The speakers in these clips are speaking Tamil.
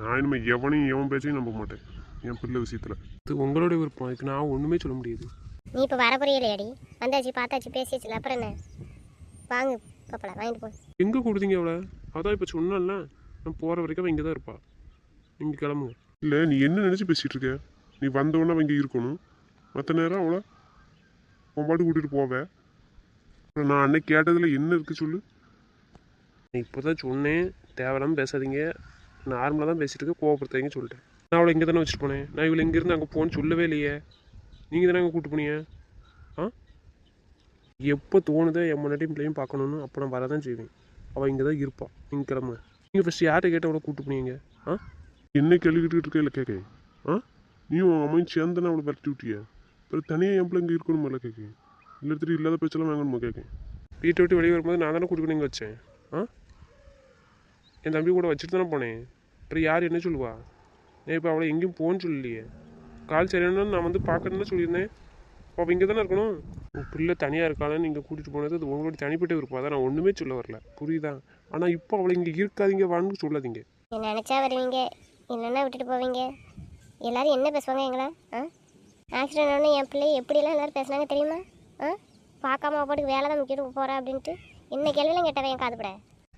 நான் இனிமேல் எவனையும் எவன் பேச்சையும் நம்ப மாட்டேன். என் பிள்ளை விஷயத்தில். இது உங்களுடைய விருப்பம். அதுக்கு நான் ஒன்றுமே சொல்ல முடியாது. நீ இப்போ வர புரியலையாடி? வந்தாச்சு பார்த்தாச்சு பேசியாச்சுல அப்புறம் என்ன? வாங்க பாப்படா வாங்கிட்டு போ. எங்கே கொடுத்தீங்க அவளை? அதான் இப்போ சொன்னேன்ல நான் போகிற வரைக்கும் அவள் இங்கே தான் இருப்பா. நீங்கள் கிளம்புங்க. இல்லை நீ என்ன நினச்சி பேசிகிட்டு இருக்க? நீ வந்தவொடனே அவன் இங்கே இருக்கணும். மற்ற நேரம் அவளை உன் பாட்டு கூட்டிகிட்டு போவேன் நான் அன்னைக்கு கேட்டதில் என்ன இருக்குது சொல்லு? இப்போ தான் சொன்னேன் தேவையில்லாமல் பேசாதீங்க. நார்மலாக தான் பேசிட்டு இருக்க கோவப்படுத்தாதீங்க சொல்லிட்டேன். நான் அவளை இங்கே தானே வச்சுட்டு போனேன். நான் இவளை இங்கேருந்து அங்கே போன்னு சொல்லவே இல்லையே. நீங்கள் தானே அங்கே கூப்பிட்டு போனீங்க? ஆ? எப்போ தோணுதோ என் முன்னாடியும் பிள்ளையும் பார்க்கணுன்னு அப்போ நான் வரதான் செய்வேன். அவள் இங்கே தான் இருப்பாள் நீங்கள் கிளம்புங்க. நீங்கள் ஃபஸ்ட் யார்கிட்ட கேட்ட அவளை கூப்பிட்டு போனீங்க? ஆ? என்ன கேள்விக்கிட்டு இருக்க இல்லை கேட்க ஆ? நீ உன் அம்மையும் சேர்ந்தானே அவளை விரட்டி விட்டிய? அப்புறம் தனியாக என் பிள்ளை இங்கே இருக்கணுமில்ல கேட்க இல்லை இல்லாத பேச்செல்லாம் வாங்கணுமா கேட்க வீட்டை விட்டு வெளியே வரும்போது நான் தானே போய் இங்கே வச்சேன். ஆ? என் தம்பி கூட வச்சுட்டு தானே போனேன். அப்புறம் யார் என்ன சொல்லுவா? நான் இப்போ அவளை எங்கேயும் போன்னு சொல்லலையே. கால் சரியான நான் வந்து பார்க்கணுன்னு சொல்லியிருந்தேன். அப்போ இங்கே தானே இருக்கணும்? பிள்ளை தனியாக இருக்காளன்னு நீங்கள் கூட்டிகிட்டு போனது அது உங்களோட தனிப்பட்ட விருப்பம். அதான் நான் ஒன்றுமே சொல்ல வரல. புரியுதா? ஆனால் இப்போ அவளை இங்கே இருக்காதீங்க வான்னு சொல்லாதீங்க. நினச்சா வருவீங்க? என்னென்ன விட்டுட்டு போவீங்க? எல்லாரும் என்ன பேசுவாங்க எங்களை? ஆ? ஆக்சிடென்ட் ஆனே என் பிள்ளை எப்படியெல்லாம் எல்லாரும் பேசுனாங்க தெரியுமா? ஆ? பார்க்காம பாட்டுக்கு வேலை தான் முக்கியம் போகிறா அப்படின்ட்டு? என்ன கேள்வியெல்லாம் கேட்டவன் என் காதுபட?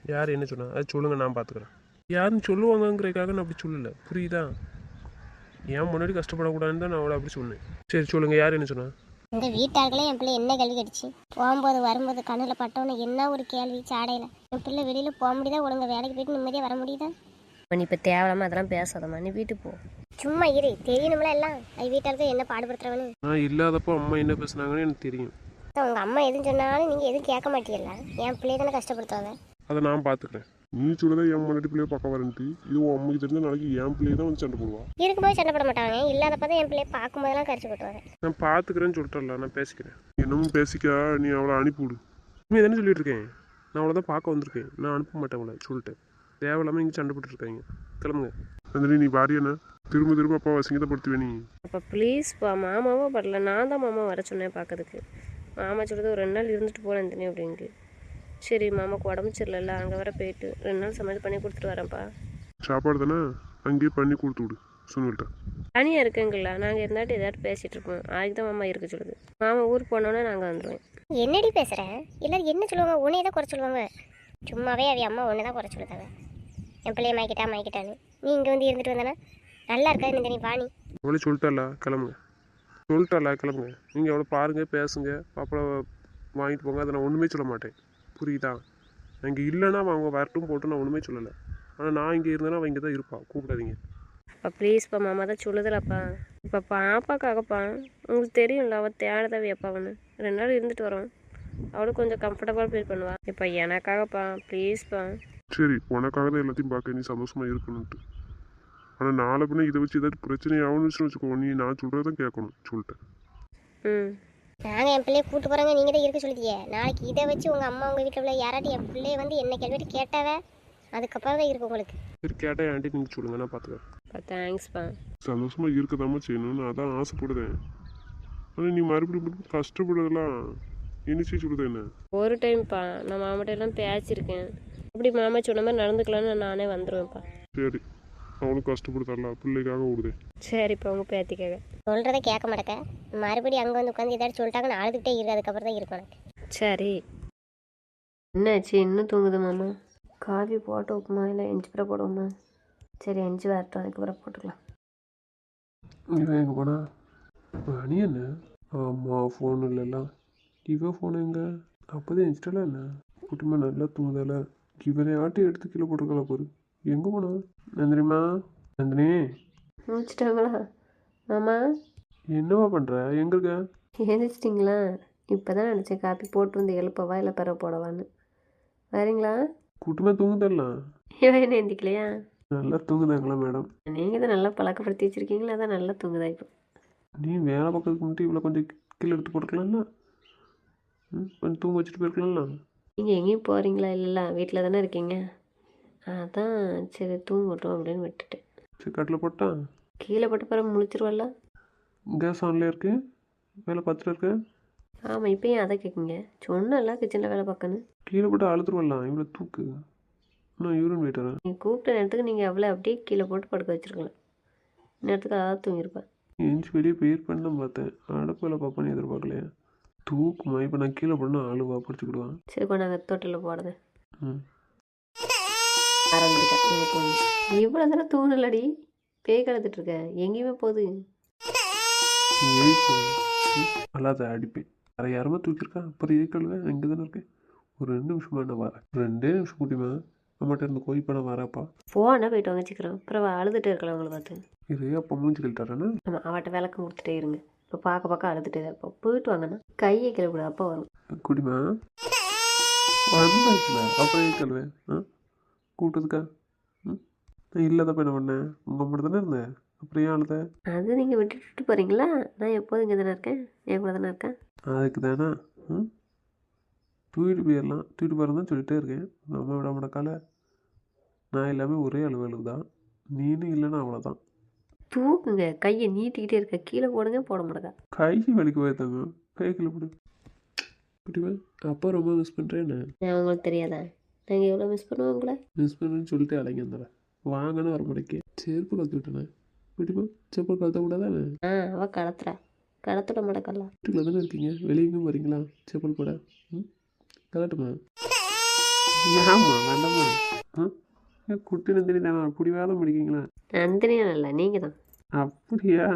யார் என்ன சொன்னா? அது சொல்லுங்கள் நான் பார்த்துக்குறேன் யாருன்னு சொல்லுவாங்கங்கிறதுக்காக நான் அப்படி சொல்லலை. புரியுதா? ஏன் முன்னாடி கஷ்டப்படக்கூடாதுன்னு தான் நான் அவளை அப்படி சொன்னேன். சரி சொல்லுங்கள் யார் என்ன சொன்னா? இந்த வீட்டார்களே என் பிள்ளை என்ன கேள்வி கேட்டுச்சு போகும்போது வரும்போது கண்ணில் பட்டவொன்னே என்ன ஒரு கேள்வி? சாடையில். என் பிள்ளை வெளியில் போக முடியுதா? ஒழுங்கா வேலைக்கு போயிட்டு நிம்மதியாக வர முடியுதா? நீ இப்போ தேவையில்லாம அதெல்லாம் பேசாதம்மா நீ வீட்டுக்கு போ. சும்மா இரு. தெரியணும்ல எல்லாம். அது வீட்டாளுக்கு என்ன பாடுபடுத்துறவனு நான் இல்லாதப்போ அம்மா என்ன பேசுனாங்கன்னு எனக்கு தெரியும். உங்கள் அம்மா எதுவும் சொன்னாலும் நீங்கள் எதுவும் கேட்க மாட்டீங்கல்ல. என் பிள்ளைய தானே கஷ்டப்படுத்துவாங்க. அதை நான் பார்த்துக்கிறேன் நீ சொல்லதான் என் முன்னாடி பிள்ளைய பார்க்க வரேன்ட்டு இது உன் அம்மைக்கு தெரிஞ்ச நாளைக்கு என் பிள்ளைய தான் வந்து சண்டை போடுவா. இருக்கும்போது சண்டை போட மாட்டாங்க. இல்லாதப்ப தான் என் பிள்ளைய பார்க்கும்போதெல்லாம் கரிச்சு கொட்டுவாங்க. நான் பார்த்துக்கிறேன்னு சொல்லிட்டேன்ல நான் பேசிக்கிறேன். என்னமும் பேசிக்கா நீ அவளை அனுப்பிவிடு. உண்மையை தானே சொல்லிட்டு இருக்கேன் நான் அவளை தான் பார்க்க வந்திருக்கேன். நான் அனுப்ப மாட்டேன் அவளை சொல்லிட்டேன். தேவையில்லாமல் இங்கே சண்டை போட்டுட்டு இருக்காங்க கிளம்புங்க. நந்தினி நீ வாரியண்ணா திரும்ப திரும்ப அப்பா வசிங்கத்தைப்படுத்துவே நீ? அப்போ ப்ளீஸ்ப்பா மாமாவும் வரல. நான் தான் மாமா வர சொன்னேன் பார்க்கறதுக்கு. மாமா சொல்லுறது ஒரு ரெண்டு நாள் இருந்துட்டு போகிறேன் தனி அப்படின்ட்டு. சரி மாமாக்கு உடம்பு சரியில்லைல்ல அங்கே வர போயிட்டு ரெண்டு நாள் சமையல் பண்ணி கொடுத்துட்டு வரேன்ப்பா. சாப்பாடு தானே அங்கேயே பண்ணி கொடுத்து விடு சுனில்கிட்ட. தனியாக இருக்கேங்களா நாங்கள் இருந்தாட்டி ஏதாட்டு பேசிகிட்டு இருப்போம். அதுக்கு தான் மாமா இருக்க சொல்லுது. மாமா ஊருக்கு போனோன்னே நாங்கள் வந்துடுவோம் என்னடி பேசுகிற எல்லாரும் என்ன சொல்லுவாங்க? உன்னையே தான் குறை சொல்லுவாங்க. சும்மாவே அவ அம்மா ஒன்று தான் குறை சொல்லுதாங்க. என் பிள்ளைய மாய்க்கிட்டா மாய்க்கிட்டான்னு. நீ இங்கே வந்து இருந்துட்டு வந்தானா? நல்லா இருக்கா இந்த நீ. பாணி அவளே சொல்லிட்டால கிளம்புங்க. சொல்லிட்டால கிளம்புங்க. நீங்கள் அவளை பாருங்கள் பேசுங்க. பாப்பா வாங்கிட்டு போங்க. அதை நான் ஒன்றுமே சொல்ல மாட்டேன். புரியுதா? இங்கே இல்லைன்னா அவங்க வரட்டும் போட்டு நான் ஒன்றுமே சொல்லலை. ஆனால் நான் இங்கே இருந்தேன்னா அவன் இங்கே தான் இருப்பாள் கூப்பிடாதீங்க. அப்பா ப்ளீஸ்ப்பா மாமா தான் சொல்லுதலப்பா. இப்போ பாப்பாக்காகப்பா உங்களுக்கு தெரியும்ல அவள் தேடதவி அப்பாவன்னு ரெண்டு நாள் இருந்துட்டு வரோம். அவளுக்கு கொஞ்சம் கம்ஃபர்டபுளாக ஃபீல் பண்ணுவா. இப்போ எனக்காகப்பா ப்ளீஸ்ப்பா சரி உனக்காக தான் எல்லாத்தையும் பார்க்க நீ சந்தோஷமா இருக்கணும்ட்டு ஆனால் நாளை பின்ன இதை வச்சு ஏதாவது பிரச்சனை ஆகணும்னு வச்சுக்கோ. நீ நான் சொல்கிறதான் கேட்கணும். சொல்லிட்டேன். ம். நாங்கள் என் பிள்ளைய கூட்டு போகிறாங்க நீங்கள் தான் இருக்க சொல்லிட்டியே. நாளைக்கு இதை வச்சு உங்கள் அம்மா உங்கள் வீட்டில் உள்ள யாராட்டி என் பிள்ளைய வந்து என்ன கேள்விட்டு கேட்டாவே? அதுக்கப்புறம் தான் இருக்கு உங்களுக்கு. சரி கேட்டால் ஏன்ட்டி நீங்கள் சொல்லுங்கள் நான் பார்த்துக்கிறேன். தேங்க்ஸ்ப்பா சந்தோஷமா இருக்கதாம்மா செய்யணும்னு அதான் ஆசைப்படுதேன். ஆனால் நீ மறுபடியும் மறுபடியும் கஷ்டப்படுறதெல்லாம் என்ன செய்ய சொல்லுது என்ன? ஒரு டைம்ப்பா நான் மாமாட்ட எல்லாம் பேசியிருக்கேன். அப்படி மாமா சொன்ன மாதிரி நடந்துக்கலான்னு நானே வந்துடுவேன்ப்பா சரி. அவனும் கஷ்டப்படுத்தரல பிள்ளைக்காக விடுதே சரிப்பா உங்கள் பேத்திக்காக சொல்கிறத கேட்க மாட்டேக்க. மறுபடியும் அங்கே வந்து உட்காந்து ஏதாச்சும் சொல்லிட்டாங்க நான் அழுதுகிட்டே இருக்கு அதுக்கப்புறம் தான் இருக்கும் எனக்கு சரி. என்னாச்சு? இன்னும் தூங்குது மாமா? காஃபி போட்டு வைப்போமா இல்லை எஞ்சி பிற போடுவோமா? சரி எஞ்சி வரட்டும் அதுக்கப்புறம் போட்டுக்கலாம். இவன் எங்கே போனா? மணி என்ன ஆமாம் ஃபோன் இல்லைல்ல. இவன் ஃபோன் எங்க? அப்போதான் இன்ஸ்டால என்ன? குட்டிமா நல்லா தூங்குதால. இவனை ஆட்டி எடுத்து கீழே போட்டிருக்கல பாரு. எங்கே போனா? நந்தினிமா நந்தினி? முடிச்சிட்டாங்களா மாமா? என்னவா பண்ணுற எங்கே இருக்க? எழுந்திரிச்சிட்டிங்களா? இப்போ தான் நினச்சேன் காப்பி போட்டு வந்து எழுப்பவா இல்லை பிறகு போடவான்னு. வரீங்களா? குட்டிமா தூங்குதல்லாம் இவன் என்ன எந்திக்கலையா? நல்லா தூங்குதாங்களா மேடம்? நீங்கள் தான் நல்லா பழக்கப்படுத்தி வச்சுருக்கீங்களா? அதான் நல்லா தூங்குதா இப்போ. நீ வேலை பக்கத்துக்கு மட்டும் இவ்வளோ கொஞ்சம் கீழே எடுத்து போட்டுக்கலாம்ல? ம் கொஞ்சம் தூங்க வச்சுட்டு போயிருக்கலாம்ல? நீங்கள் எங்கேயும் போகிறீங்களா இல்லைல்ல வீட்டில் தானே இருக்கீங்க? அதான் சரி தூங்கட்டும் அப்படின்னு விட்டுட்டேன். சரி கட்டில் போட்டா? கீழே போட்டு பிறகு முழிச்சிருவல்ல கேஸ் ஆன்லேயே இருக்கு? வேலை பார்த்துட்டு இருக்கு? ஆமாம் இப்போ ஏன் அதை கேட்குங்க சொன்னல கிச்சனில் வேலை பார்க்கணும் கீழே போட்டு அழுத்துருவலாம் இவ்வளோ தூக்கு. நான் யூரின் போயிட்டு வரேன். நீ கூப்பிட்ட நேரத்துக்கு நீங்கள் அவ்வளோ அப்படியே கீழே போட்டு படுக்க வச்சிருக்கலாம். நேரத்துக்கு அதாவது தூங்கியிருப்பேன் எஞ்சி வெளியே போயிருப்பேன்னு தான் பார்த்தேன். அடுப்பில் பார்ப்பேன்னு எதிர்பார்க்கலையா. தூக்குமா? இப்போ நான் கீழே போனால் ஆளுவா பிடிச்சிக்கிடுவான் சரி கொண்டாங்க தொட்டில் போடுது ம். ஆரம்பிச்சிட்டா இவ்வளோ தூரம் தூங்கலடி. பேய் கலந்துட்டு இருக்க. எங்கேயுமே போகுது அல்லாத அடிப்பேன். அரை யாரமா தூக்கியிருக்கா? அப்புறம் ஏ கழுவேன் இங்கே தானே இருக்கேன். ஒரு ரெண்டு நிமிஷமா நான் வரேன். ரெண்டே நிமிஷம் முடியுமா அம்மாட்ட இருந்து கோய் பண்ண வரப்பா. போனா போயிட்டு வாங்க சீக்கிரம். அப்புறம் அழுதுட்டே இருக்கலாம் உங்களை பார்த்து. இது அப்போ மூஞ்சி கழிட்டாரேன்னா ஆமாம் அவட்ட விளக்கம் கொடுத்துட்டே இருங்க. இப்போ பார்க்க பார்க்க அழுதுட்டே தான் இருப்போம் போயிட்டு வாங்கண்ணா. கையை கிளப்பிட அப்போ வரும். குடிமா வந்தாச்சுல அப்புறம் ஏன் கழுவேன் ஆ? கூப்பிட்டதுக்கா ம்? நான் இல்லாதப்ப என்ன பண்ணேன் உங்கள் மட்டும் தானே இருந்தேன் அப்புறம் ஏன் அழுத அது நீங்கள் விட்டுட்டு போகிறீங்களா நான் எப்போதும் இங்கே தானே இருக்கேன். என் கூட தானே இருக்கேன். அதுக்கு தானே? ம்? தூக்கிட்டு போயிடலாம். தூக்கிட்டு போகிறதான் சொல்லிட்டே இருக்கேன். நம்ம விட மாட்டக்கால நான் எல்லாமே ஒரே அளவு அளவு தான். நீனும் இல்லைன்னா அவ்வளோதான் தூக்குங்க. கையை நீட்டிக்கிட்டே இருக்க. கீழே போடுங்க போட மாட்டேங்க. கை வலிக்க போயிருந்தாங்க கைக்குள்ள போடு. குட்டிவா அப்பா ரொம்ப மிஸ் பண்ணுறேன்னு உங்களுக்கு தெரியாதா? நாங்கள் எவ்வளோ மிஸ் பண்ணுவோம் உங்களை? மிஸ் பண்ணுன்னு சொல்லிட்டு அலைங்க இருந்தால வாங்கன்னு வர மாட்டேக்கே. செருப்பு கலத்து விட்டேனே. குட்டிப்பா செப்பல் கலத்த கூடாதானே? ஆ அவள் கடத்துறா கடத்துட மாட்டேக்கல்ல வீட்டுக்குள்ள தானே இருக்கீங்க? வெளியே எங்கேயும் வரீங்களா? செப்பல் போட. ம்? கலட்டுமா ஏமா வேண்டாமா? ஆ? குட்டி நந்தினி தானே? அப்படி வேலை முடிக்கீங்களா? நந்தினியும் இல்லை நீங்கள் தான் அப்படியா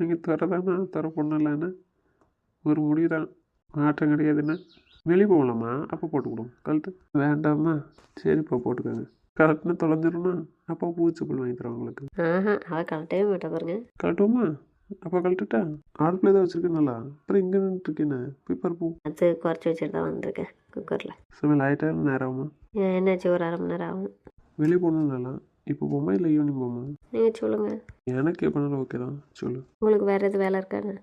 நீங்கள் துறதானா துற பொண்ணுலான்னு ஒரு முடிவு தான் மாற்றம் கிடையாதுன்னு வெளியே போகலாமா? அப்போ போட்டுக்கிடும் கழட்டு வேண்டாமா சரிப்பா போட்டுக்கோங்க. கரெக்ட்னு தொலைஞ்சிரும்னா அப்போ பூச்சப்பல் வாங்கி தரேன் உங்களுக்கு. ஆஹா அவள் கலட்டவே மாட்டா பாருங்க. கழட்டுவோமா? அப்போ கழட்டுட்டா? அடுப்பில் தான் வச்சுருக்கேன்ல அப்புறம் இங்கே நின்றுருக்கேன்னு போய் பருப்பு அது குறைச்சி வச்சுட்டு தான் வந்திருக்கேன் குக்கரில் சமையல் ஆகிட்டா நேரம் ஆகுமா? என்னாச்சு? ஒரு அரை மணி நேரம் ஆகும். வெளியே போகணும்னால இப்போ போமா இல்லை ஈவினிங் போமா நீங்கள் சொல்லுங்கள் எனக்கு எப்போனாலும் ஓகே தான். சொல்லு. உங்களுக்கு வேறு எது வேலை இருக்கான்னு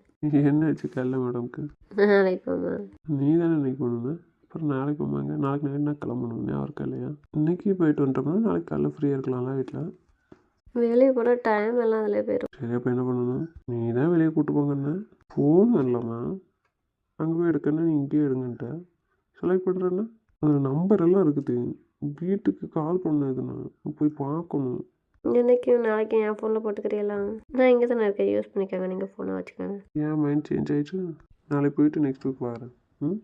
என்ன ஆச்சு கல்ல மேடம்க்கு நாளைக்கு போமா. நீ தானே இன்னைக்கு போகணுங்க அப்புறம் நாளைக்கு போமாங்க. நாளைக்கு நைட் நான் கிளம்பணும். ஞாபகம் இல்லையா? இன்னைக்கு போயிட்டு வந்துட்டோம்னா நாளைக்கு காலைல ஃப்ரீயாக இருக்கலாம்ல வீட்டில் வெளியே போனால் டைம் எல்லாம் அதில் போயிடும் சரி அப்போ என்ன பண்ணணும்? நீ தான் வெளியே கூப்பிட்டு போங்கண்ணே ஃபோன் வரலாமா அங்கே போய் எடுக்கணும் நீ இங்கேயே எடுங்கன்ட்ட. செலக்ட் பண்ணுறேன்னா அதில் நம்பர் எல்லாம் இருக்குது. வீட்டுக்கு கால் பண்ணதுண்ணா போய் பார்க்கணும். இன்னைக்கும் நாளைக்கு என் ஃபோனில் போட்டுக்கிறீங்களா நான் இங்கே தானே இருக்கேன். யூஸ் பண்ணிக்கோங்க. நீங்கள் ஃபோனை வச்சுக்கோங்க. ஏன் மைண்ட் சேஞ்ச் ஆயிடுச்சு? நாளைக்கு போயிட்டு நெக்ஸ்ட் வீக் வரேன். ம்?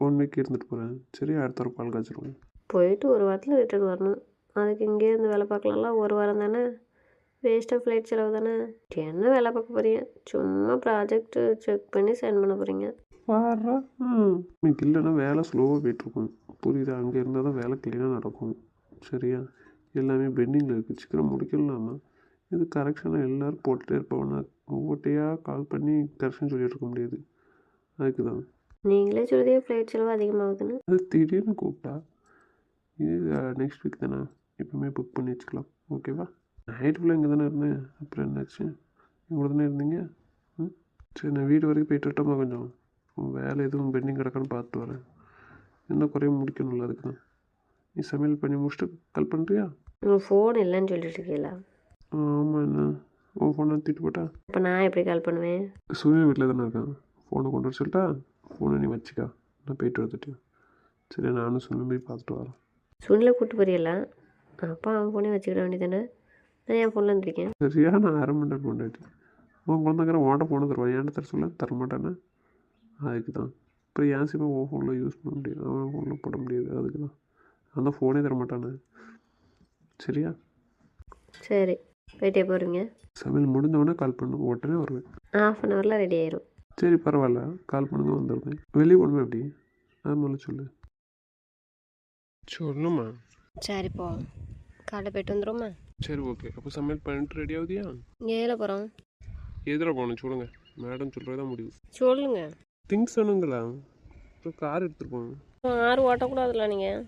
ஒன் வீக் இருந்துட்டு போகிறேன் சரி அடுத்த ஒரு பால் காய்ச்சிருவேன் போயிட்டு ஒரு வாரத்தில் ரிட்டர்ன் வரணும். அதுக்கு இங்கேயே இருந்து வேலை பார்க்கலாம்ல? ஒரு வாரம் தானே? வேஸ்ட்டாக ஃப்ளைட் செலவு தானே? என்ன வேலை பார்க்க போகிறீங்க சும்மா ப்ராஜெக்ட் செக் பண்ணி சென்ட் பண்ண போகிறீங்க பாடுறா ம். இன்னைக்கு இல்லைன்னா வேலை ஸ்லோவாக போயிட்டுருக்கும் புரியுதா? அங்கே இருந்தால் தான் வேலை க்ளீனாக நடக்கும். சரியா? எல்லாமே பெண்டிங்கில் இருக்குது சீக்கிரம் முடிக்கலாமா? இது கரெக்ஷனாக எல்லோரும் போட்டுகிட்டே இருப்பாங்க. ஒவ்வொட்டையாக கால் பண்ணி கரெக்ஷன் சொல்லிட்டு இருக்க முடியாது. அதுக்கு தான் நீங்களே சொல்லுதே ஃப்ளைட் செலவு அதிகமாகுதுன்னு. அது திடீர்னு கூப்பிட்டா இது நெக்ஸ்ட் வீக் தானே? இப்போமே புக் பண்ணி வச்சுக்கலாம். ஓகேவா நைட் ஃபுல்லாக இங்கே தானே இருந்தேன். அப்புறம் என்னாச்சு? இங்கே தானே இருந்தீங்க? ம்? சரி நான் வீடு வரைக்கும் போயிட்டு வரட்டுமா கொஞ்சம்? வேலை எதுவும் பெண்டிங் கிடக்கான்னு பார்த்துட்டு வரேன். இன்னும் குறைய முடிக்கணும்ல அதுக்கு தான் நீ சமையல் பண்ணி முடிச்சுட்டு கால் பண்ணுறியா உங்கள் ஃபோன் இல்லைன்னு சொல்லிட்டு இருக்கீங்களா ஆமாம் என்ன? உன் ஃபோனை தூக்கிட்டு போட்டா? அப்போ நான் எப்படி கால் பண்ணுவேன்? சூரிய வீட்டில் தானே இருக்கான்? ஃபோனை கொண்டு வர சொல்லிட்டா? ஃபோனை நீ வச்சுக்கா. நான் போயிட்டு வந்துட்டு. சரி நானும் சொன்ன போய் பார்த்துட்டு வரேன். சுனில கூப்பிட்டு போறீங்களா அப்பா அவன் ஃபோனே வச்சுக்கிட வேண்டியதானே நான் என் ஃபோனில் இருந்திருக்கேன்? சரியா? நான் அரை மணி நேரம் கொண்டாட்டி உன் குழந்தைங்கிற உன்ட்ட ஃபோனை தருவான். ஏன்ட்ட தர சொல்ல? தரமாட்டானே அதுக்கு தான் அப்புறம் ஏன் சிம்மா உன் ஃபோனில் யூஸ் பண்ண முடியாது அவன் ஃபோனில் போட முடியாது. அதுக்கு தான் அந்த ஃபோனே தரமாட்டானே. சரியா? சரி போயிட்டே போகிறீங்க சமையல் முடிஞ்சவொடனே கால் பண்ணு உடனே வருவேன். ஆஃப் அன் ஹவரில் ரெடி ஆயிரும். சரி பரவாயில்ல. கால் பண்ணுங்க வந்துடுவேன் வெளியே போகணுமே எப்படி? அது முதல்ல சொல்லு. சொல்லுமா சரி போ. காலைல போயிட்டு வந்துடுமா சரி ஓகே அப்போ சமையல் பண்ணிட்டு ரெடி ஆகுதியா? ஏல போகிறோம் எதில் போகணும் சொல்லுங்க. மேடம் சொல்கிறது தான் முடிவு. சொல்லுங்க. திங்ஸ் வேணுங்களா? இப்போ கார் எடுத்துகிட்டு போங்க ஆறு ஓட்டக்கூடாதுல்ல நீங்கள்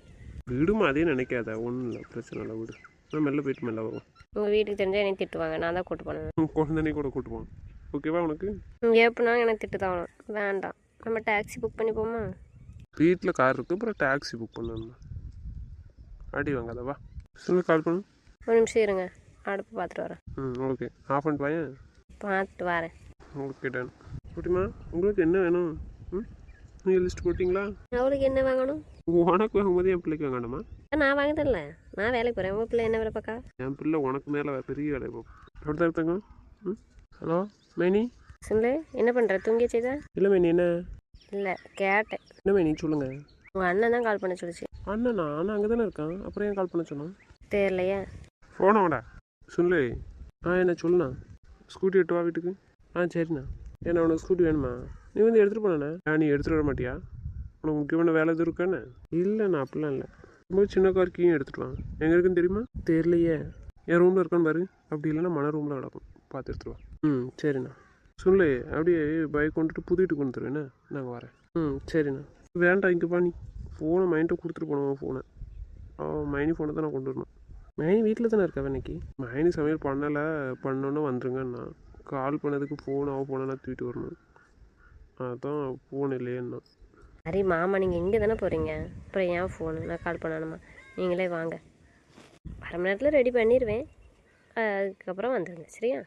விடுமா? அதே நினைக்காத. ஒன்றும் இல்லை. பிரச்சனை இல்லை. விடு. நான் மெல்ல போயிட்டு மெல்ல வருவோம் உங்கள் வீட்டுக்கு தெரிஞ்சால் என்னை திட்டுவாங்க நான் தான் கூட்டு போனேன். குழந்தைனே கூட கூட்டுவோம் ஓகேவா உனக்கு? எப்படினாலும் எனக்கு திட்டு தான் வேண்டாம். நம்ம டாக்ஸி புக் பண்ணி போமா? வீட்டில் கார் இருக்குது அப்புறம் டாக்ஸி புக் பண்ணணும். அடி வாங்காத. வா. சொல்லு கால் பண்ணு. ஒரு நிமிஷம் இருங்க. அடுப்பு பார்த்துட்டு வரேன். ம் ஓகே ஆஃப் பண்ணிட்டு வாயேன். பார்த்துட்டு வரேன். ஓகே டன் குட்டிமா உங்களுக்கு என்ன வேணும்? ம்? நீங்கள் லிஸ்ட் போட்டிங்களா? அவளுக்கு என்ன வாங்கணும்? உனக்கு வாங்கும்போது என் பிள்ளைக்கு வாங்கணுமா நான் வாங்குதில்ல நான் வேலைக்கு போகிறேன் உங்கள் பிள்ளை என்ன வேலை பார்க்கா? என் பிள்ளை உனக்கு மேலே பெரிய வேலை பார்ப்போம் அப்படிதான் இருத்தாங்க ம்? ஹலோ மேனி? சொல்லு என்ன பண்ணுற தூங்கி செய்தா இல்லை மேனி என்ன? இல்லை கேட்டேன். என்ன மேனி சொல்லுங்கள் உங்கள் அண்ணன் தான் கால் பண்ண சொல்லிச்சு. அண்ணனா? நான் அங்கே தானே இருக்கேன். அப்புறம் ஏன் கால் பண்ண சொன்னான்? தெரியலையா. போனவாடா சொல்லு. ஆ என்ன சொல்லுண்ணா ஸ்கூட்டி எட்டு வா வீட்டுக்கு. ஆ சரிண்ணா. ஏன்னா உனக்கு ஸ்கூட்டி வேணுமா? நீ வந்து எடுத்துகிட்டு போனாண்ணே நீ எடுத்துகிட்டு வர மாட்டியா? உனக்கு முக்கியமான வேலை எதுவும் இருக்கானே? இல்லைண்ணா அப்படிலாம் இல்லை. ரொம்ப சின்ன கார் கீயும் எடுத்துகிட்டு வாங்க. எங்கே இருக்குன்னு தெரியுமா? தெரியலையே. என் ரூமில் இருக்கான்னு பாரு. அப்படி இல்லைன்னா மன ரூமில் கிடக்கும். பார்த்து எடுத்துட்டு வா. ம் சரிண்ணா. சொல்லு அப்படியே பைக் கொண்டுட்டு புது வீட்டுக்கு கொண்டு தருவேண்ணே நாங்கள் வரேன். ம் சரிண்ணா. வேண்டாம் இங்கே பண்ணி ஃபோனை மைண்ட்டை கொடுத்துட்டு போனோம் ஃபோனை அவன் மைனி ஃபோனை தான் நான் கொண்டு வரணும். மைனி வீட்டில் தானே இருக்கா இன்னைக்கு? மைனி சமையல் பண்ணலை. பண்ணோன்னே வந்துருங்கண்ணா. கால் பண்ணதுக்கு ஃபோன் அவன் ஃபோனை நான் தூக்கிட்டு வரணும். அதான் ஃபோன் இல்லையேண்ணா. சரி மாமா நீங்கள் இங்கே தானே போகிறீங்க அப்புறம் ஏன் ஃபோனு நான் கால் பண்ணணுமா? நீங்களே வாங்க. அரை மணி நேரத்தில் ரெடி பண்ணிடுவேன் அதுக்கப்புறம் வந்துடுங்க சரியா?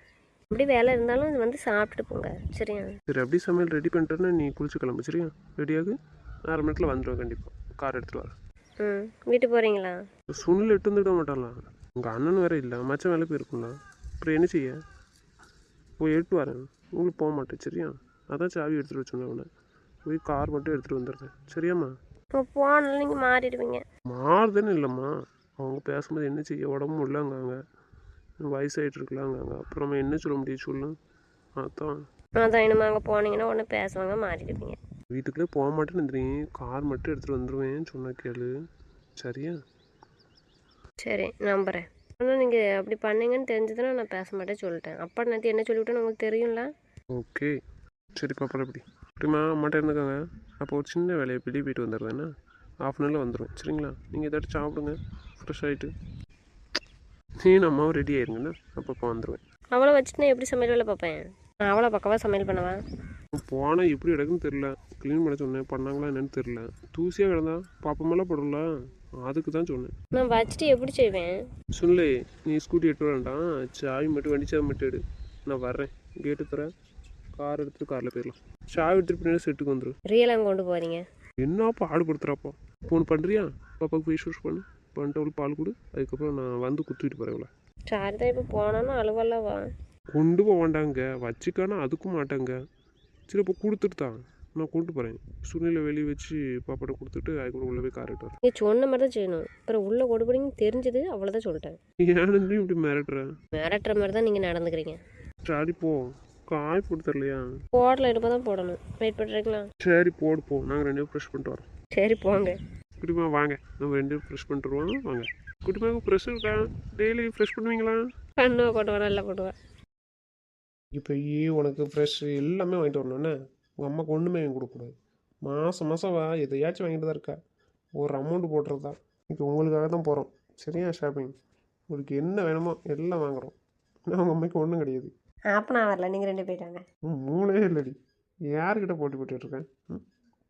அப்படி வேலை இருந்தாலும் வந்து சாப்பிட்டுட்டு போங்க சரியா? சரி அப்படி சமையல் ரெடி பண்ணிட்டேன்னா நீ குளிச்சு கிளம்பு சரியா? ரெடியாகு அரை மணி நேரத்தில் வந்துடுவேன் கண்டிப்பாக கார் எடுத்துகிட்டு வரேன் ம் வீட்டுக்கு போகிறீங்களா சுனில் எட்டு வந்துட மாட்டான்ல உங்கள் அண்ணன் வேற இல்லை மச்சான் வேலை போயிருக்கும்ல. அப்புறம் என்ன செய்ய? போய் எட்டு வரேன். உங்களுக்கு போக மாட்டேன் சரியா? அதான் சாவி எடுத்துகிட்டு வச்சோன்னே அவனை போய் கார் மட்டும் எடுத்துகிட்டு வந்துடுறேன். சரியாம்மா? இப்போ போனாலும் நீங்கள் மாறிடுவீங்க. மாறுதுன்னு இல்லைம்மா. அவங்க பேசும்போது என்ன செய்ய உடம்பு முடியலங்காங்க. வயசாகிட்டு இருக்கலாங்காங்க. அப்புறமா என்ன சொல்ல முடியும் சொல்லு. அதான். அதான் இனிமே அங்கே போனீங்கன்னா ஒன்று பேசுவாங்க மாறிடுவீங்க. வீட்டுக்குள்ளே போக மாட்டேன்னு கார் மட்டும் எடுத்துகிட்டு வந்துடுவேன் சொன்ன கேளு. சரியா? சரி நம்புகிறேன் ஆனால் நீங்கள் அப்படி பண்ணீங்கன்னு தெரிஞ்சதுன்னா நான் பேச மாட்டேன் சொல்லிட்டேன். அப்பா நேற்று என்ன சொல்லிவிட்டேன்னு உங்களுக்கு தெரியும்ல? ஓகே. சரி பாப்பா எப்படி? அப்படிமா அம்மாட்ட இருந்துக்கோங்க. அப்போ ஒரு சின்ன வேலையை வெளியே போயிட்டு வந்துடுறேன்னா ஆஃப் அன் ஹவரில் வந்துடுவேன் சரிங்களா? நீங்கள் ஏதாச்சும் சாப்பிடுங்க. ஃப்ரெஷ் ஆகிட்டு நீனும் அம்மாவும் ரெடி ஆயிருங்கண்ணா அப்பப்போ வந்துடுவேன் அவளை வச்சுட்டு நான் எப்படி சமையல் வேலை பார்ப்பேன்? நான் அவளை பக்கவா சமையல் பண்ணவா? போனால் எப்படி கிடக்குன்னு தெரில க்ளீன் பண்ண சொன்னேன். பண்ணாங்களா என்னன்னு தெரில தூசியாக கிடந்தா பாப்பமெல்லாம் படும்ல அதுக்கு தான் சொன்னேன். நான் வச்சுட்டு எப்படி செய்வேன்? சொல்லு நீ ஸ்கூட்டி எட்டு வேண்டாம் சாவி மட்டும் வண்டி சாவி மட்டும் எடு. நான் வர்றேன். கேட்டு தரேன் கார் எடுத்துட்டு காரில் போயிடலாம். சாவி எடுத்துட்டு பின்னாடி செட்டுக்கு வந்துடும் ரியலாக கொண்டு போகிறீங்க என்ன பாடுபடுத்துறாப்பா ஃபோன் பண்ணுறியா பாப்பாவுக்கு ஃபேஸ் வாஷ் பண்ணு. பண்ணிட்டு அவளுக்கு பால் கொடு. அதுக்கப்புறம் நான் வந்து குத்திட்டு போகிறேன் இவளை. சாரி தான் இப்போ போனாலும் அலுவலாம் வா. கொண்டு போக மாட்டாங்க வச்சுக்கானா அதுக்கும் மாட்டாங்க. சரி இப்போ கொடுத்துட்டு தான். நான் கொண்டு போகிறேன் சுனில வெளியே வச்சு பாப்பாட்ட கொடுத்துட்டு அதுக்கு உள்ள போய் கார் எடுத்து வரேன். நீங்கள் சொன்ன மாதிரி தான் செய்யணும். அப்புறம் உள்ளே கொடுப்பீங்க தெரிஞ்சது அவ்வளோதான் சொல்லிட்டேன். ஏன்னு இப்படி மிரட்டுறேன் மிரட்டுற மாதிரி தான் நீங்கள் நடந்துக்கிறீங்க. சரி போ. காய் போட்டு தரலையா? போடல எடுப்ப தான் போடணும். வெயிட் பண்ணுறீங்களா சரி போடு போ. நாங்கள் ரெண்டு பேரும் ஃப்ரெஷ் பண்ணிட்டு வரோம். சரி போங்க. குட்டிமா வாங்க. நம்ம ரெண்டு பேரும் ஃப்ரெஷ் பண்ணிட்டு வருவோம். வாங்க. குட்டிமா ஃப்ரெஷ் இருக்கா? டெய்லி ஃப்ரெஷ் பண்ணுவீங்களா? பண்ணுவா போட்டுவா நல்லா போட்டுவா இப்போ ஈ உனக்கு ஃப்ரெஷ் எல்லாமே வாங்கிட்டு வரணும்ண்ணே உங்கள் அம்மாவுக்கு ஒன்றுமே வாங்கி கொடுக்கக்கூடாது மாதம் மாதம் வா எதையாச்சும் வாங்கிட்டு தான் இருக்கா. ஒரு அமௌண்ட் போட்டுறது இப்போ உங்களுக்காக தான் போகிறோம் சரியா ஷாப்பிங் உங்களுக்கு என்ன வேணுமோ எல்லாம் வாங்குறோம். ஆனால் உங்கள் அம்மைக்கு ஒன்றும் கிடையாது. அப்போ நான் வரல. நீங்கள் ரெண்டு போயிட்டாங்க மூணே இல்லடி. யார்கிட்ட போட்டி போட்டுட்டு இருக்கேன் ம்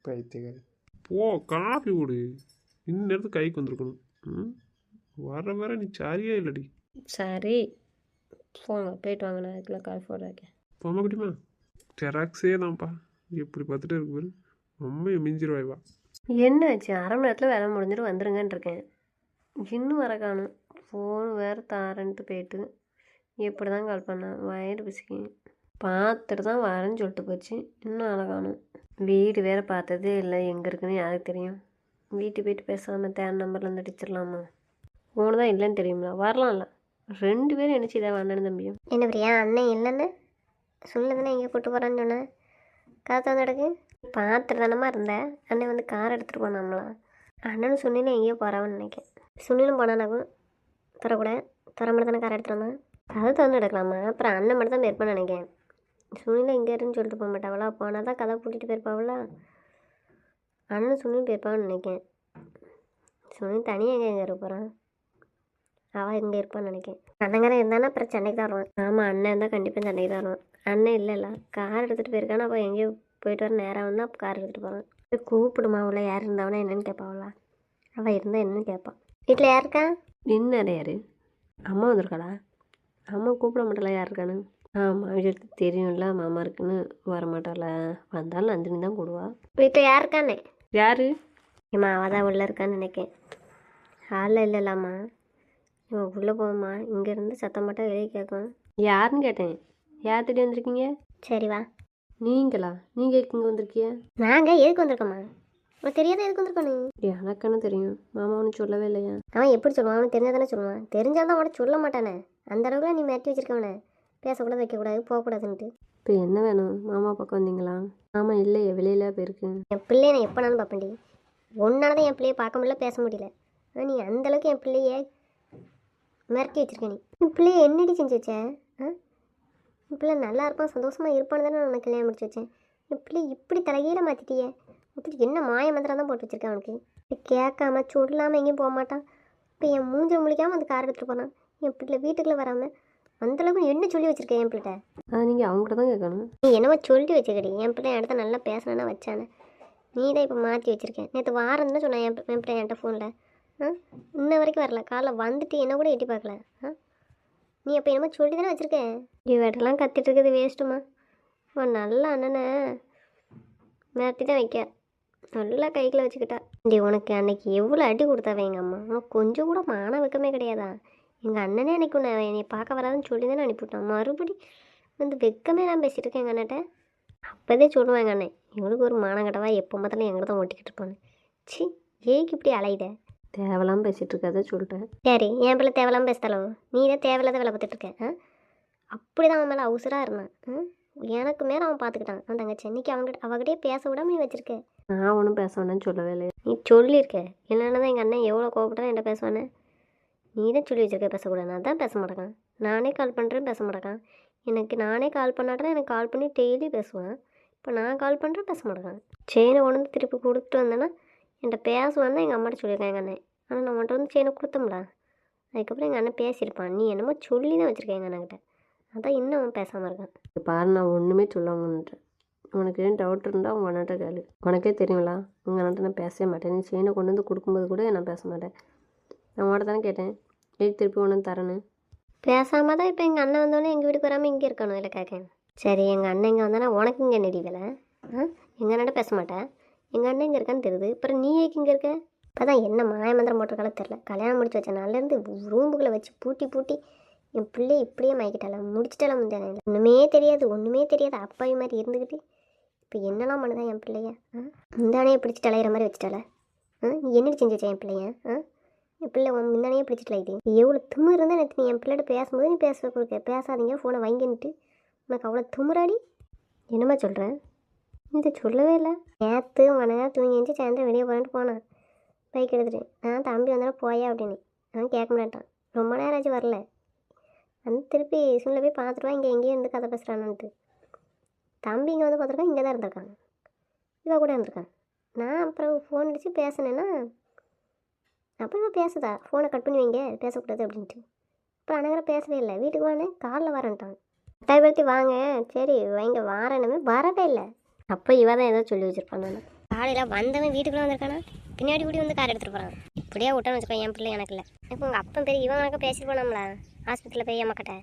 பைத்தியக்காரி. போ காஃபி கொடு இந்நேரத்துக்கு கைக்கு வந்திருக்கணும். ம் வர வர நீ சாரியே இல்லடி. சரி. போங்க போயிட்டு வாங்க. நான் இதுக்குள்ள கால் போட வைக்கேன். போமா குட்டிமா ஜெராக்ஸே தான்ப்பா. எப்படி பார்த்துட்டு இருக்கு பாரு. ரொம்ப மிஞ்சிருவாய்வா என்ன ஆச்சு அரை மணி நேரத்தில் வேலை முடிஞ்சிட்டு வந்துருங்கன்னு இருக்கேன். இன்னும் வர காணும். ஃபோன் வேறு தாரன்ட்டு போயிட்டு. எப்படி தான் கால் பண்ணேன். வயிறு பிசிக்கி. பார்த்துட்டு தான் வரேன்னு சொல்லிட்டு போச்சு. இன்னும் காணும். வீடு வேறு பார்த்ததே இல்லை. எங்கே இருக்குன்னு யாருக்கு தெரியும்? வீட்டுக்கு போயிட்டு பேசாமல் தேன் நம்பர்லேருந்து அடிச்சிடலாமா? ஃபோனு தான் இல்லைன்னு தெரியுங்களா வரலாம்ல. ரெண்டு பேரும் என்ன செய்தா அண்ணன் தம்பியும் என்ன பிரியா? அண்ணன் இல்லைன்னு? சொல்லுதுன்னு எங்கே கூட்டு போகிறான்னு சொன்னேன் கதை வந்து கிடக்கு. பார்த்துட்டு தானமா இருந்தேன். அண்ணன் வந்து கார் எடுத்துகிட்டு போனாங்களா அண்ணனும் சுனிலும் எங்கேயோ போகிறான்னு நினைக்கிறேன். சுனிலும் போனானாக்கும் தரக்கூட தரமாட்ட தானே கார் எடுத்துகிட்டு வந்தான். கதை திறந்து எடுக்கலாமா? அப்புறம் அண்ணன் மட்டும் தான் போயிருப்பான்னு நினைக்கிறேன். சுனிலா எங்கே இருன்னு சொல்லிட்டு போக மாட்டாவளா? போனால் தான் கதை கூட்டிகிட்டு போயிருப்பாவளா? அண்ணன் சுனில் போயிருப்பான்னு நினைக்கிறேன். சுனில் தனியாக எங்கே எங்கே இருப்பான் போகிறான் அவள் இங்கே இருப்பான்னு நினைக்கேன் அண்ணங்காரன் இருந்தானா? அப்புறம் சென்னைக்கு தான் வருவான். ஆமாம் அண்ணன் இருந்தால் கண்டிப்பாக சென்னைக்கு தான் வருவான். அண்ணன் இல்லைல்ல கார் எடுத்துகிட்டு போயிருக்கானா? அப்போ எங்கேயோ போயிட்டு வர நேரம் வந்தால் கார் எடுத்துகிட்டு போகிறான் போய் கூப்பிடுமா அவளை? யார் இருந்தாவனா என்னன்னு கேட்பாவளா அவள்? இருந்தால் என்னன்னு கேட்பான் வீட்டில் யாருக்கா நின்று டின்னர் யார்? அம்மா வந்திருக்காளா? அம்மா கூப்பிட மாட்டாளா? யார் இருக்கான்னு? ஆமாம் அவங்களுக்கு தெரியும்ல மாமா இருக்குன்னு. வர மாட்டாள வந்தாலும் நந்தினி தான் கூடுவா. வீட்டில் யார் இருக்கானே யார்? ஏம்மா அவள் தான் உள்ளே இருக்கான்னு நினைக்கேன். ஹாலில் இல்லைல்லாம்மா. இவன் உள்ளே போம்மா. இங்கேருந்து சத்தம் மட்டும் வெளியே கேட்கும். யாருன்னு கேட்டேன். யார் தேடி வந்திருக்கீங்க? சரி வா. நீங்களா? நீங்கள் இங்கே வந்திருக்கிய? நாங்கள் எதுக்கு வந்திருக்கோம்மா? உனக்கு தெரியாத எதுக்கு வந்திருக்கோம் நீ? எனக்குன்னு தெரியும்? மாமா ஒன்றும் சொல்லவே இல்லையா? அவன் எப்படி சொல்லுவான்? அவனுக்கு தெரிஞ்சா தானே சொல்லுவான். தெரிஞ்சால் தான் அவன்கிட்ட சொல்ல மாட்டானே. அந்த நீ மிரட்டி வச்சிருக்கவனே. பேசக்கூடாது வைக்கக்கூடாது போகக்கூடாதுன்ட்டு. இப்போ என்ன வேணும்? மாமா பக்கம் வந்தீங்களா? மாமா இல்லையே வெளியில போயிருக்கு. என் பிள்ளைய நான் எப்போனாலும் பார்ப்பேன்டி. ஒன்னால தான் என் பிள்ளைய பார்க்க முடியல பேச முடியல. ஆனா நீ அந்த அளவுக்கு என் பிள்ளைய மிரட்டி வச்சிருக்க நீ. என் பிள்ளைய என்னடி செஞ்சு வச்ச? ஆ? என் பிள்ளை நல்லா இருப்பான் சந்தோஷமாக இருப்பான்னு தானே நான் கல்யாணம் முடிச்சு வச்சேன். என் பிள்ளை இப்படி தலைகீழ மாற்றிட்டியே அப்படி என்ன மாய மந்திரம் தான் போட்டு வச்சிருக்கேன் அவனுக்கு. கேட்காம சொல்லாமல் எங்கேயும் போக மாட்டான். இப்போ என் மூஞ்ச முழிக்காமல் அந்த கார் எடுத்துகிட்டு போனான். என் பிள்ளை வீட்டுக்குள்ளே வராமல் அந்தளவுக்கு என்ன சொல்லி வச்சிருக்கேன் என் பிள்ளை அது நீங்கள் அவங்ககிட்ட தான் கேட்கணும். நீ என்னமோ சொல்லி வச்சுக்கடி. என் பிள்ளை இடத்த நல்லா பேசினா வச்சானே. நீ தான் இப்போ மாற்றி வச்சிருக்கேன். நேற்று வாரம் தான் சொன்னேன் என் என் பிள்ளை என்கிட்ட ஃபோனில் ஆ? இன்ன வரைக்கும் வரல. காலைல வந்துட்டு என்ன கூட எட்டி பார்க்கல. ஆ? நீ அப்போ என்னமோ சொல்லி தானே வச்சுருக்கேன் இவட்டெல்லாம் கத்திட்டு இருக்குது வேஸ்ட்டுமா அவன் நல்ல அண்ணனை. மிரட்டி தான் வைக்க. நல்லா கைக்குள்ள வச்சுக்கிட்டா. டி உனக்கு அன்னைக்கு எவ்வளோ அடி கொடுத்தாவே எங்கள் அம்மா. உனக்கு கொஞ்சம் கூட மான வெக்கமே கிடையாதா? எங்கள் அண்ணனே அன்னைக்கு உன்னை என்னை பார்க்க வராதுன்னு சொல்லி தானே அனுப்பிவிட்டான். மறுபடி வந்து வெக்கமே நான் பேசிகிட்டு இருக்கேன் எங்கள் அண்ணன்ட்ட. அப்போதே சொல்லுவேன் எங்கள் அண்ணன் இவனுக்கு ஒரு மானங்கட்டவா எப்போ பார்த்தாலும் எங்களை தான் ஓட்டிக்கிட்டு இருப்பானு சி ஏக்கு இப்படி அலையுத? தேவையில்லாம பேசிட்டு இருக்காத சொல்லிட்டேன் சரி என் பிள்ளை தேவையில்லாம பேசுதாலும் நீ தான் தேவையில்லாத வேலை பார்த்துட்டு இருக்க ஆ? அப்படி தான் அவன் மேலே அவசராக இருந்தான்? எனக்கு மேலே அவன் பார்த்துக்கிட்டான். அவன் தங்கச்சி இன்னைக்கு அவங்ககிட்ட அவகிட்டயே பேச விடாம நீ வச்சிருக்க. நான் ஒன்றும் பேச வேண்டாம்னு சொல்லவே இல்லை நீ சொல்லியிருக்க. இல்லைன்னா தான் எங்கள் அண்ணன் எவ்வளோ கோவப்பட்டா என்கிட்ட பேசுவானே நீ தான் சொல்லி வச்சிருக்க பேசக்கூடாது நான் தான் பேச மாட்டேக்கான் நானே கால் பண்ணுறேன் பேச மாட்டேக்கான் எனக்கு நானே கால் பண்ணாட்டா எனக்கு கால் பண்ணி டெய்லி பேசுவேன். இப்போ நான் கால் பண்ணுறேன் பேச மாட்டேக்கான் செயினை கொண்டு வந்து திருப்பி கொடுத்துட்டு வந்தேன்னா என்கிட்ட பேசுவான்னு எங்கள் அம்மாட்ட சொல்லியிருக்கேன் எங்கள் அண்ணன். ஆனால் நான் மட்டும் வந்து செயினை கொடுத்தோம்டா அதுக்கப்புறம் எங்கள் அண்ணன் பேசியிருப்பான். நீ என்னமோ சொல்லி தான் வச்சுருக்கேன் எங்கள் அண்ணன்கிட்ட. அதான் இன்னும் அவன் பேசாமல் இருக்கான். பாரு நான் ஒன்றுமே சொல்லாமன்ட்டேன். உனக்கு ஏன் டவுட் இருந்தால் உங்கள் அண்ணாட்ட கேளு. உனக்கே தெரியுங்களா உங்கள் அண்ணாட்ட நான் பேசவே மாட்டேன். நீ செயினை கொண்டு வந்து கொடுக்கும்போது கூட நான் பேச மாட்டேன். நான் உன்கிட்ட தானே கேட்டேன். ஏய் திருப்பி ஒன்று தரணும் தரேன்னு. பேசாமல் தான் இப்போ எங்கள் அண்ணன் வந்தோடனே எங்கள் வீட்டுக்கு வராமல் இங்கே இருக்கணும் இல்லை கேட்கேன் சரி எங்கள் அண்ணன் இங்கே வந்தானே உனக்கு இங்கே நெடி வேலை? ஆ? எங்கள் அண்ணன் பேச மாட்டேன். எங்கள் அண்ணன் இங்கே இருக்கான்னு தெரியுது. அப்புறம் நீ ஏக்கு இங்கே இருக்க? இப்போ தான் என்ன மாயமந்திரம் போட்டிருக்கால தெரில கல்யாணம் முடிச்சு வச்ச நாள்லேருந்து ரூமுக்குள்ளே வச்சு பூட்டி பூட்டி என் பிள்ளை இப்படியே மயக்கிட்டால முடிச்சிட்டால முந்தானே? ஒன்றுமே தெரியாது ஒன்றுமே தெரியாது. அப்பாவி மாதிரி இருந்துக்கிட்டு இப்போ என்னெல்லாம் பண்ணுதான் என் பிள்ளைய? ஆ? முந்தானையே பிடிச்சிட்டு அலையிற மாதிரி வச்சுட்டால ஆ? நீ என்னடி செஞ்சு வச்ச என் பிள்ளைய? ஆ? என் பிள்ளை உன் முன்னாடியே பிடிச்சிட்டு இது. எவ்வளோ திமிர் இருந்தால் நேற்று நீ என் பிள்ளைகிட்ட பேசும்போது நீ பேச கொடுக்க பேசாதீங்க ஃபோனை வாங்கின்ட்டு உனக்கு அவ்வளோ திமிராடி? என்னம்மா சொல்கிறேன் இந்த சொல்லவே இல்லை. நேற்று உங்கள் தூங்கி எழுந்து சாயந்தரம் வெளியே போனான்ட்டு போனான். பைக் எடுத்துட்டு. நான் தம்பி வந்தாலும் போயா அப்படின்னு. நான் கேட்க மாட்டான் ரொம்ப நேரம் ஆச்சு வரல. வந்து திருப்பி சூழ்நிலை போய் பார்த்துருவா இங்கே எங்கேயும் இருந்து கதை பேசுகிறான்னுட்டு தம்பி இங்கே வந்து பார்த்துருக்கான் இங்கே தான் இருந்திருக்கான். இவா கூட இருந்திருக்கான். நான் அப்புறம் ஃபோன் அடித்து பேசினேன்னா அப்போ இவ பேசுதா ஃபோனை கட் பண்ணி வைங்க பேசக்கூடாது அப்படின்ட்டு. அப்புறம் அனகர பேசவே இல்லை. வீட்டுக்கு வானே காலில் வரேன்ட்டான். கட்டாயப்படுத்தி வாங்க. சரி வைங்க வாரேனுமே வரவே இல்லை. அப்போ இவ தான் ஏதோ சொல்லி வச்சிருப்பான் நான் காலையில் வந்தவன் வீட்டுக்குள்ளே வந்திருக்கானா? பின்னாடி கூடி வந்து கார் எடுத்துகிட்டு போகிறான் இப்படியே விட்டான்னு வச்சுக்கோ என் பிள்ளை எனக்கு இல்லை. இப்போ உங்கள் அப்பன் பெரிய இவன் கணக்கு பேசிட்டு போனோம்ல ஹாஸ்பிட்டலில் போய் அம்மா கிட்ட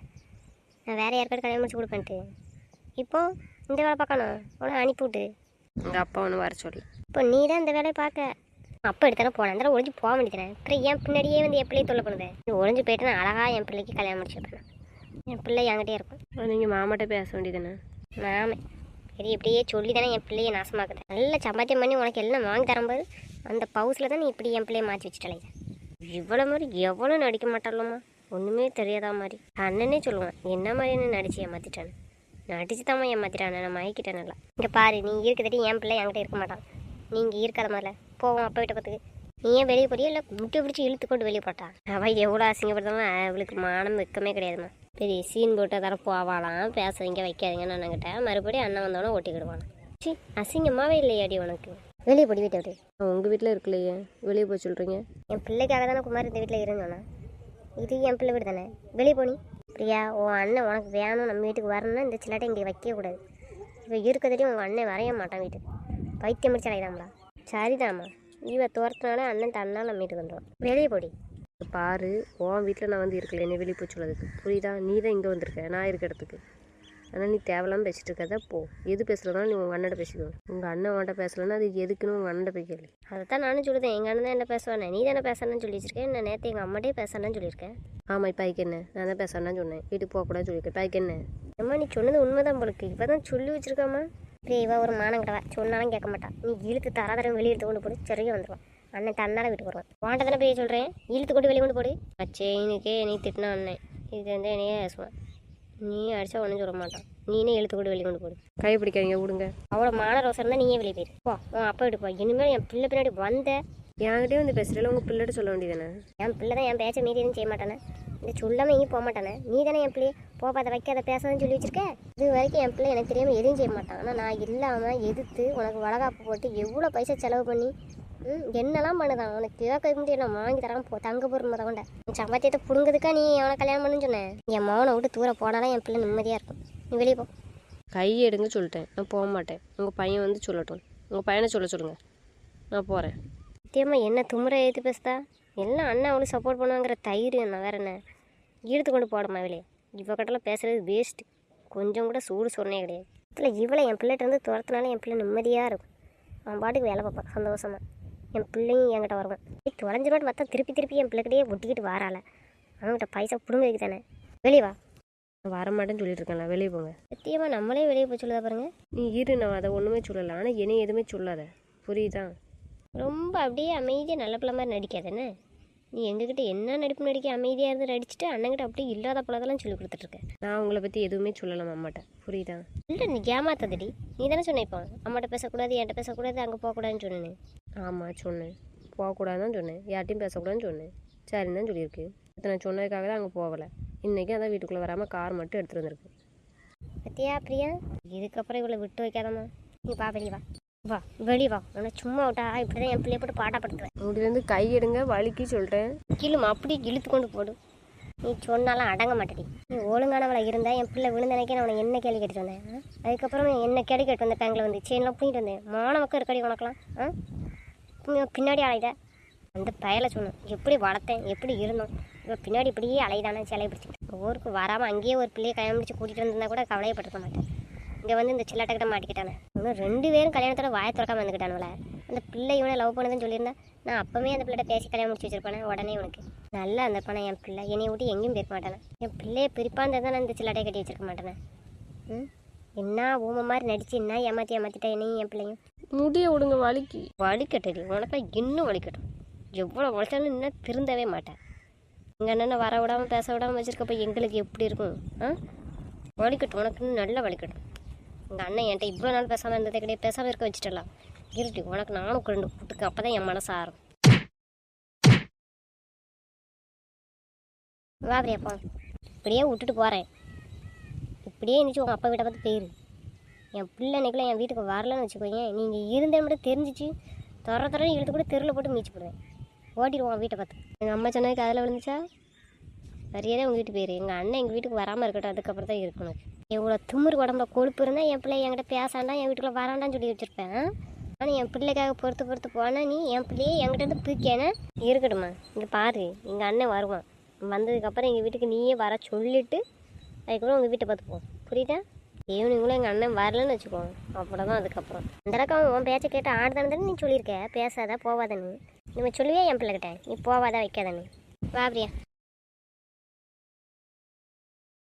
நான் வேறு யாருக்காவது கல்யாணம் முடிச்சு கொடுப்பேன்ட்டு. இப்போ இந்த வேலை பார்க்கணும். உடனே அனுப்பிவிட்டு எங்கள் அப்பா ஒன்றும் வர சொல்லு இப்போ நீ தான் இந்த வேலையை பார்க்க. அப்போ எடுத்தானே போனேன் அந்த ஒழிஞ்சு போக வேண்டியதுனேன் அப்புறம் என் பின்னாடியே வந்து என் பிள்ளையை தொல்லை பண்ணுவேன் நீ ஒழிஞ்சு போயிட்டு நான் அழகா என் பிள்ளைக்கு கல்யாணம் முடிச்சு வைப்பேன் என் பிள்ளை என்கிட்டே இருக்கும். நீங்கள் மாமாட்ட பேச வேண்டியதானே நாமே சரி இப்படியே சொல்லி தானே என் பிள்ளையை நாசமாக்குது. நல்ல சம்பாத்தியம் பண்ணி உனக்கு எல்லாம் வாங்கி தரும்போது அந்த பவுஸில் தான் நீ இப்படி என் பிள்ளையை மாற்றி வச்சுட்டலை. இவ்வளோ மாதிரி எவ்வளோ நடிக்க மாட்டாளோம்மா? ஒன்றுமே தெரியாதா மாதிரி. அண்ணனே சொல்லுவான் என்ன மாதிரி என்ன நடிச்சு ஏமாத்திட்டான்னு? நடிச்சு தான் ஏமாத்திட்டான் நான் மயக்கிட்டேன் நல்லா. இங்கே பாரு நீ இருக்கிறதே என் பிள்ளை என்கிட்ட இருக்க மாட்டான். நீ இங்கே இருக்காத மாதிரில போவோம் அப்பா வீட்டை பார்த்துக்கு நீ ஏன் வெளியே போறியா? இல்லை முட்டி பிடிச்சி இழுத்து கொண்டு வெளியே போட்டா? அவள் எவ்வளோ அசிங்கப்படுத்தாலும் அவளுக்கு மானம் வெக்கமே கிடையாதும்மா பெரிய சீன் போட்டு அதெல்லாம் போவாளாம். பேசுறீங்க வைக்காதீங்கன்னு அண்ணங்கிட்ட மறுபடியும் அண்ணன் வந்தோடனே ஒட்டிக்கிடுவான் சி அசிங்கமாகவே இல்லையாடி உனக்கு. வெளியே போடி வீட்டை விட்டு. உங்கள் வீட்டில் இருக்கலையே. வெளியே போய் சொல்கிறீங்க என் பிள்ளைக்காக தானே குமார் இந்த வீட்டில் இருந்தோண்ணா இது என் பிள்ளை வீடு தானே? வெளியே போனி பிரியா உன் அண்ணன் உனக்கு வேணும். நம்ம வீட்டுக்கு வரணும்னா இந்த சில்லாட்டை இங்கே வைக்கவே கூடாது. இப்போ இருக்கிறதையும் உங்கள் அண்ணன் வரைய மாட்டான் வீட்டுக்கு. பைத்தியம் முடிச்சு அடைதாங்களா சரிதாம்மா. இவ துரத்துனால அண்ணன் தன்னால் நம்ம வீட்டுக்கு வந்துடுவான் வெளியே போடி. பாரு உன் வீட்டில் நான் வந்து இருக்கல என்னை வெளியே போய் சொல்லதுக்கு. புரியுதா? நீ தான் இங்கே வந்திருக்க நான் இருக்க இடத்துக்கு. ஆனால் நீ தேவையில்லாமல் பேசிட்டு இருக்காத போ. எது பேசுகிறதா நீ உங்கள் அண்ணன் பேசிக்கோ. உங்கள் அண்ணன் உன்ட்ட பேசலன்னா அது எதுக்குன்னு உங்கள் அண்ணன் போய் கேளு. அதை தான் நானும் சொல்லுதேன். எங்கள் அண்ணன் தான் என்ன பேசுவானே? நீ தானே பேசணும்னு சொல்லி வச்சிருக்கேன் நான் நேற்று எங்கள் அம்மாட்டே பேசணும்னு சொல்லியிருக்கேன் ஆமாம் இப்போ அதுக்கு என்ன? நான் தான் பேசணும்னு சொன்னேன். வீட்டுக்கு போகக்கூடாதுன்னு சொல்லியிருக்கேன் இப்போ அதுக்கு என்ன? அம்மா நீ சொன்னது உண்மைதான் போலுக்கு இப்போ தான் சொல்லி வச்சிருக்காம்மா. இவ ஒரு மானங்கிட்டவா சொன்னாலும் கேட்க மாட்டான் நீ இழுத்து தராதரம் வெளியே எடுத்து கொண்டு போடு சரியாக வந்துடுவான் அண்ணன் தன்னால வீட்டுக்கு வருவான். வாண்ட தானே போய் சொல்கிறேன் இழுத்து கொண்டு வெளியே கொண்டு போடு. செயினுக்கே நீ திட்டினா அண்ணன் இது வந்து என்னையே பேசுவான் நீ அடிச்சா ஒன்றும் சொல்ல மாட்டான். நீனே இழுத்து கொண்டு வெளியே கொண்டு போடு. கை பிடிக்காதீங்க விடுங்க. அவ்வளோ மான ரோசம் இருந்தால் நீயே வெளியே போயிரு. போ உன் அப்பா வீட்டுக்கு போ. இனிமேல் என் பிள்ளை பின்னாடி வந்த என்கிட்டயே வந்து பேசுகிறீங்களா உங்கள் பிள்ளைகிட்ட சொல்ல வேண்டியதானே என் பிள்ளை தான் என் பேச்சை மீறி எதுவும் செய்ய மாட்டானே? இந்த சொல்லாமல் எங்கேயும் போக மாட்டானே? நீ தானே என் பிள்ளைய? போகாத வைக்காத பேசாதன்னு சொல்லி வச்சிருக்க இது வரைக்கும் என் பிள்ளை எனக்கு தெரியாமல் எதுவும் செய்ய மாட்டான். ஆனால் நான் இல்லாமல் எதிர்த்து உனக்கு வளகாப்பு போட்டு எவ்வளோ பைசா செலவு பண்ணி ம், என்னெல்லாம் பண்ணுதான்? உனக்கு கேட்க முடியும் நான் வாங்கி தரான் போ தங்க பொருள் முத கொண்ட சம்பாத்தியத்தை புடுங்குறதுக்கா நீ அவனை கல்யாணம் பண்ணுன்னு சொன்னேன் என் மௌனை விட்டு தூர போனாலும் என் பிள்ளை நிம்மதியாக இருக்கும். நீ வெளியே போ. கையை எடுங்க சொல்லிட்டேன். நான் போக மாட்டேன். உங்கள் பையன் வந்து சொல்லட்டும். உங்கள் பையனை சொல்ல சொல்லுங்கள் நான் போகிறேன் சத்தியமா என்ன துமுறை ஏற்றி பேசுதா? எல்லாம் அண்ணன் அவளுக்கு சப்போர்ட் பண்ணுவாங்கிற தைரியம் என்ன வேற என்ன? இழுத்து கொண்டு போடமா வெளியே. இவ கிட்டலாம் பேசுறது வேஸ்ட்டு கொஞ்சம் கூட சூடு சொன்னே கிடையாது. இதில் இவளை என் பிள்ளைகிட்ட வந்து துரத்துனால என் பிள்ளை நிம்மதியாக இருக்கும். அவன் பாட்டுக்கு வேலை பார்ப்பான் சந்தோஷமா. என் பிள்ளையும் என்கிட்ட வருவான். தொலைஞ்சிரோட்டு பார்த்தா திருப்பி திருப்பி என் பிள்ளைகிட்டயே ஒட்டிக்கிட்டு வாரால அவன்கிட்ட பைசா பிடுங்கிறதுக்கு தானே. வெளியே வா. வரமாட்டேன்னு சொல்லிட்டு இருக்கேன்ல வெளியே போங்க. சத்தியமா நம்மளே வெளியே போய் சொல்லுதா பாருங்க. நீ இரு நான் அதை ஒன்றுமே சொல்லலை. ஆனால் என்னையும் எதுவுமே சொல்லாத. புரியுதா? ரொம்ப அப்படியே அமைதியாக நல்ல பிள்ளை மாதிரி நடிக்காதானே நீ எங்ககிட்ட என்ன நடிப்பு நடிக்க அமைதியாக இருந்து நடிச்சுட்டு அண்ணங்கிட்ட அப்படியே இல்லாத பழதெல்லாம் சொல்லி கொடுத்துட்ருக்க? நான் உங்களை பற்றி எதுவுமே சொல்லலை அம்மாட்ட புரியுதா? இல்லை நீ ஏமாத்ததடி. நீ தானே சொன்ன இப்போ. அம்மாட்ட பேசக்கூடாது என்கிட்ட பேசக்கூடாது அங்கே போகக்கூடாதுன்னு சொன்னேன். ஆமாம் சொன்னேன். போகக்கூடாதுன்னு சொன்னேன். யார்ட்டையும் பேசக்கூடாதுன்னு சொன்னேன். சரின்னு தான் சொல்லியிருக்கு. இது நான் சொன்னதுக்காக தான் அங்கே போகலை. இன்றைக்கி அதான் வீட்டுக்குள்ளே வராமல் கார் மட்டும் எடுத்துகிட்டு வந்திருக்கு. பத்தியா பிரியா? இதுக்கப்புறம் இவ்வளோ விட்டு வைக்காதம்மா. நீ வெளியே வா. வா வெளியே வா. உன்னை சும்மா விட்டா இப்படி தான் என் பிள்ளைய போட்டு பாட்டாப்படுத்துவேன் முடியிலேருந்து கை எடுங்க வலிக்கு சொல்கிறேன் கீழும் அப்படியே இழுத்து கொண்டு போடு. நீ சொன்னாலும் அடங்க மாட்டேடி. நீ ஒழுங்கானவளை இருந்தால் என் பிள்ளை விழுந்த நினைக்க நான் உனக்கு என்ன கேள்வி கேட்டு வந்தேன் ஆ? அதுக்கப்புறம் என்ன கேள்வி கேட்டு வந்தேன் பேங்கில் வந்து? செயின்லாம் பிடிக்கிட்டு வந்தேன். மானவக்கம் இருக்கடி உனக்கலாம் ஆ? பின்ன- பின்னாடி அலைத அந்த பயலை சொன்னேன். எப்படி வளர்த்தேன்? எப்படி இருந்தோம்? இப்போ பின்னாடி இப்படியே அலைதானே சிலை பிடிச்சிக்கிட்டு ஊருக்கு வராமல் அங்கேயே ஒரு பிள்ளையை கல்யாணம் முடிச்சு கூட்டிகிட்டு வந்திருந்தா கூட கவலையப்பட்டிருக்க மாட்டேன். இங்கே வந்து இந்த சில்லாட்டக்கிட்ட மாட்டிக்கிட்டானே. இன்னும் ரெண்டு பேரும் கல்யாணத்தோட வாயை திறக்காம வந்துக்கிட்டானுல அந்த பிள்ளை இவனை லவ் பண்ணதுன்னு சொல்லியிருந்தா நான் அப்போவே அந்த பிள்ளைகிட்ட பேசி கல்யாணம் முடிச்சு வச்சிருப்பேனே உடனே உனக்கு நல்லா அந்த பணம் என் பிள்ளை என்னை விட்டு எங்கேயும் போயிருக்க மாட்டானே. என் பிள்ளைய பிரிப்பான் தான் நான் இந்த சில்லாட்டையை கட்டி வச்சிருக்க மாட்டேனே. ம்? என்ன ஊமை மாதிரி நடிச்சு என்ன ஏமாற்றி ஏமாற்றிட்டா என்னையும் என் பிள்ளையும்? முடிய விடுங்க வலிக்கு. வலிக்கட்டடி உனக்கு இன்னும் வலிக்கட்டும். எவ்வளோ வலிச்சாலும் இன்னும் திருந்தவே மாட்டேன். எங்கள் அண்ணனை வர விடாமல் பேச விடாமல் வச்சிருக்கப்ப எங்களுக்கு எப்படி இருக்கும்? ஆ? வலிக்கட்டும். உனக்கு இன்னும் நல்லா வலிக்கட்டும். எங்கள் அண்ணன் என்கிட்ட இவ்வளோ நாள் பேசாமல் இருந்ததே கிடையாது. பேசாமல் இருக்க வச்சுட்டலாம் இருட்டி உனக்கு நானும் ரெண்டு கூட்டுக்கு அப்போ தான் என் மனசு ஆறும். வா இப்படியே விட்டுட்டு போகிறேன் இப்படியே இருந்துச்சு உங்கள் அப்பா வீட்டை பார்த்து போயிரு என் பிள்ளை அன்னைக்குள்ள என் வீட்டுக்கு வரலன்னு வச்சுக்கோங்க நீங்கள் இருந்தேன்னு மட்டும் தெரிஞ்சிச்சு துற துற இழுத்து கூட தெருவில் போட்டு மீச்சு போடுவேன். ஓட்டிடுவோம் வீட்டை பார்த்து. எங்கள் அம்மா சொன்னதுக்கு அதில் விழுந்துச்சா? சரியாதான் உங்கள் வீட்டு போயிரு எங்கள் அண்ணன் எங்கள் வீட்டுக்கு வராமல் இருக்கட்டும் அதுக்கப்புறம் தான் இருக்கணும். எவ்வளோ திமிரு உடம்பு கொழுப்பு இருந்தால் என் பிள்ளை என்கிட்ட பேசாண்டாம் என் வீட்டுக்குள்ளே வராண்டான்னு சொல்லி வச்சுருப்பேன். ஆனால் என் பிள்ளைக்காக பொறுத்து பொறுத்து போனால் நீ என் பிள்ளையை என்கிட்ட இருந்து தூக்கியானே இருக்கட்டும்மா. இங்கே பாரு எங்கள் அண்ணன் வருவான். வந்ததுக்கப்புறம் எங்கள் வீட்டுக்கு நீயே வர சொல்லிவிட்டு அதுக்கப்புறம் உங்கள் வீட்டை பார்த்து போ. புரியுதா? ஈவினிங்குள்ள எங்கள் அண்ணன் வரலன்னு வச்சுக்கோ. அவ்வளோதான் அதுக்கப்புறம். அந்த அளவுக்கு அவன் உன் பேச்சை கேட்டு ஆடுதானே தானே நீ சொல்லியிருக்க? பேசாத போவாதன்னு நீ. நம்ம சொல்லுவே என் பிள்ளைகிட்ட? நீ போவாத வைக்காதன்னு வாப்ரியா